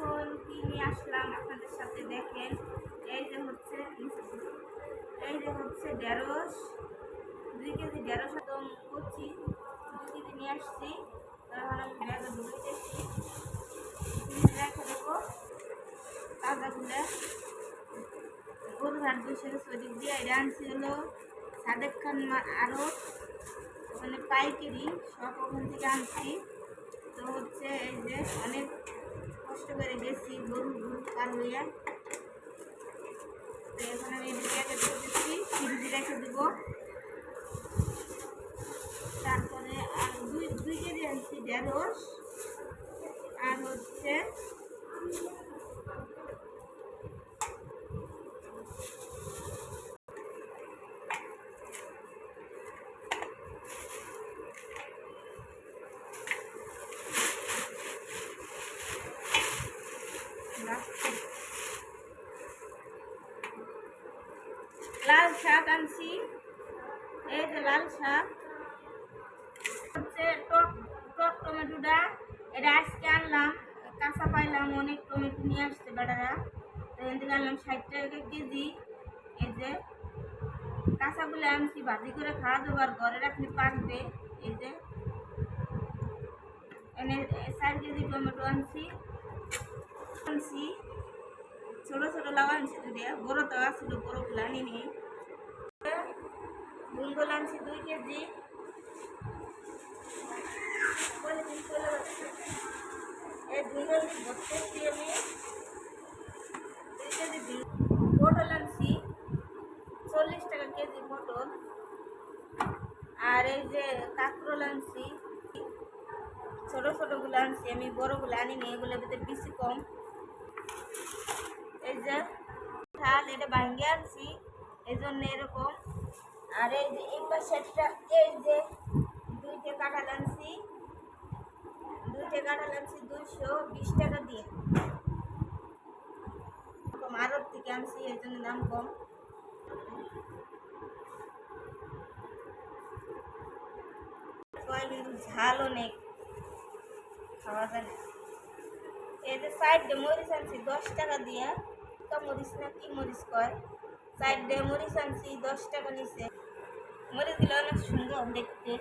ফসল কিনে আসলাম আপনাদের সাথে দেখেন। এই যে হচ্ছে এই যে হচ্ছে ঢেঁড়স। দুই কেজি ঢেঁড়স একদম করছি দুই কেজি নিয়ে আসছি। তখন মানে আমি ব্যাগে ঢুকেছি রেখে দেবো তাজাগুলো গরু হাট বসে গেছে দিয়ে এটা আনছি হলো সাদেক খান আরও মানে পাইকারি। সব ওখান থেকে আনছি। তো হচ্ছে এই যে অনেক কষ্ট করে গেছি গরু গরু পার হইয়া তো এখন আমি ব্যাগে দিচ্ছি ফ্রিজে রেখে দেবো। তারপরে আর দুই দুই কেজি আনছি ঢেঁড়স। আর হচ্ছে লাল শাক আনছি। এই যে লাল শাক। হচ্ছে টক টক টমেটোটা। এটা আজকে আনলাম। কাঁচা পাইলাম, অনেক টমেটো নিয়ে আসছে বেড়ারা। তো এখান থেকে আনলাম ষাট টাকা কেজি। এই যে কাঁচাগুলো আনছি, ভাজি করে খাওয়া দেবো আর ঘরে রাখলে পাকবে। এই যে এনে চার কেজি টমেটো আনছি। ছোট ছোট লাউ আনছি দুটো বড় তো আসছিল বড়গুলো আনিনি। বুঙ্গল আনছি দুই কেজি। এই বুঙ্গল ভর্তি আমি দুই কেজি পটল আনছি, চল্লিশ টাকা কেজি পটল। আর এই যে কাঁকরোল আনছি, ছোট ছোটগুলো আনছি, আমি বড়গুলো আনিনি, এগুলোর ভিতরে বেশি কম। এই যে ঠাল এটা ভাঙ্গে আনছি এই জন্য এরকম। আর এই যে এই পাশেরটা এই যে দুইটা কাঁঠাল আনছি। দুইটা কাঁঠাল আনছি দুইশো বিশ টাকা দিয়ে। কম আরব থেকে আনছি এই জন্য দাম কম। কিন্তু ঝাল অনেক, খাওয়া যায় না। এই যে সাইডে মরিচ আনছি দশ টাকা দিয়ে। কা মরিচ না, কি মরিচ কয়? সাইডে মরিচ আনছি দশ টাকা নিছে মরিচগুলো অনেক সুন্দর দেখতে।